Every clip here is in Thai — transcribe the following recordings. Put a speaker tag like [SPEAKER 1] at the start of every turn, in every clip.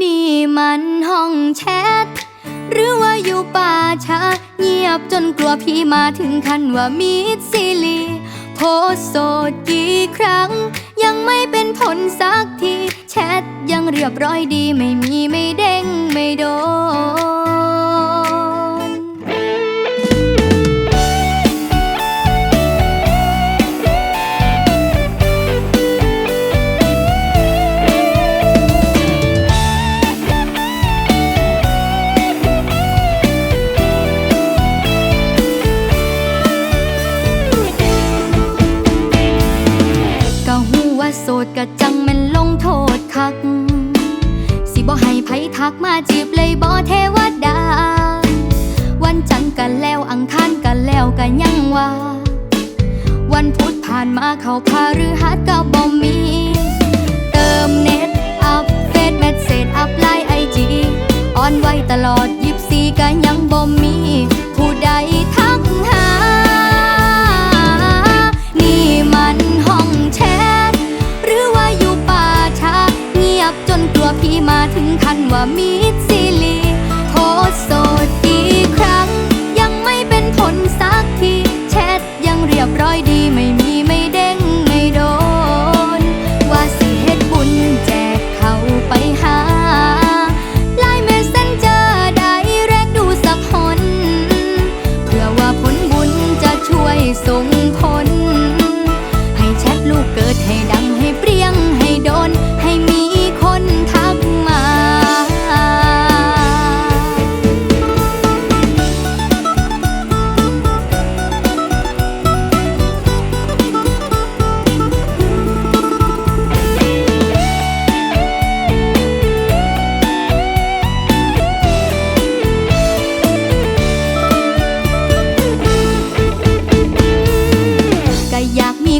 [SPEAKER 1] นี่มันห้องแชท หรือว่าอยู่ป่าช้าเงียบจนกลัวพี่มาถึงขั้นว่ามีซีลีโพสโสดกี่ครั้ง ยังไม่เป็นผลสักที แชทยังเรียบร้อยดีไม่มีไม่เด้ง ก็จังแมันลงโทษคัก สิบ่ให้ไผทักมาจีบเลยบ่เทวดา วันจันทร์กันแล้วอังคารกันแล้วก็ยังว่า วันพุธผ่านมาเขาพาหรือหัดก็บ่มี เติมเน็ตอัพเฟซเมสเซจอัพไลน์ไอจีออนไว้ตลอดยิบซีก็ยั มาถึงขั้นว่ามีซีลีโพสโส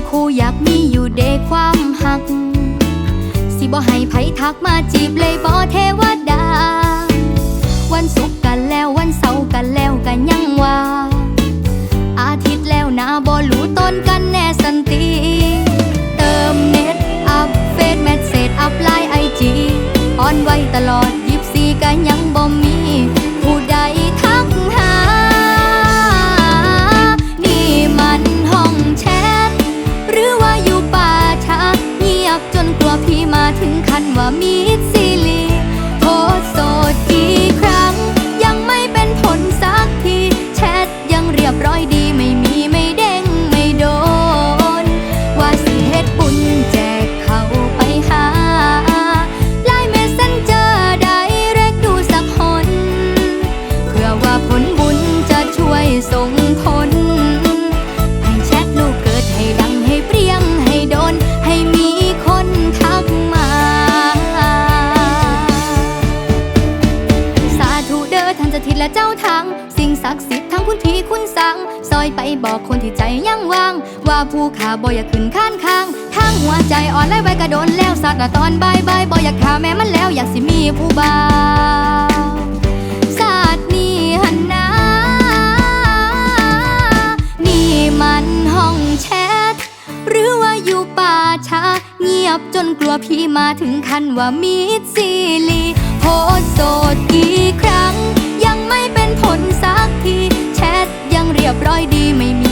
[SPEAKER 1] คู่อยากมีอยู่เดความหัก สิบ่ให้ไผทักมาจีบเลยบ่เทวดา วันศุกร์ ง และเจ้าทาง สิ่งศักดิ์สิทธิ์ทั้งคุณที่คุณสั่งซอยไปบอกคนที่ใจยังว่าง ว่าผู้ขาบ่อยากขึ้นข้านข้างทางหัวใจอ่อนและไว้กระโดนแล้วสัตว์ตอนบายบายบ่อยากขาแม่มันแล้วอยากสิมีผู้บ่าวศาสตร์นี้หันนานี่มันห้องแชทหรือว่าอยู่ป่าช้าเงียบจนกลัวพี่มาถึงขั้นว่ามีซีลีโพสโสดกี่ครั้ง รียบร้อยดีไม่มี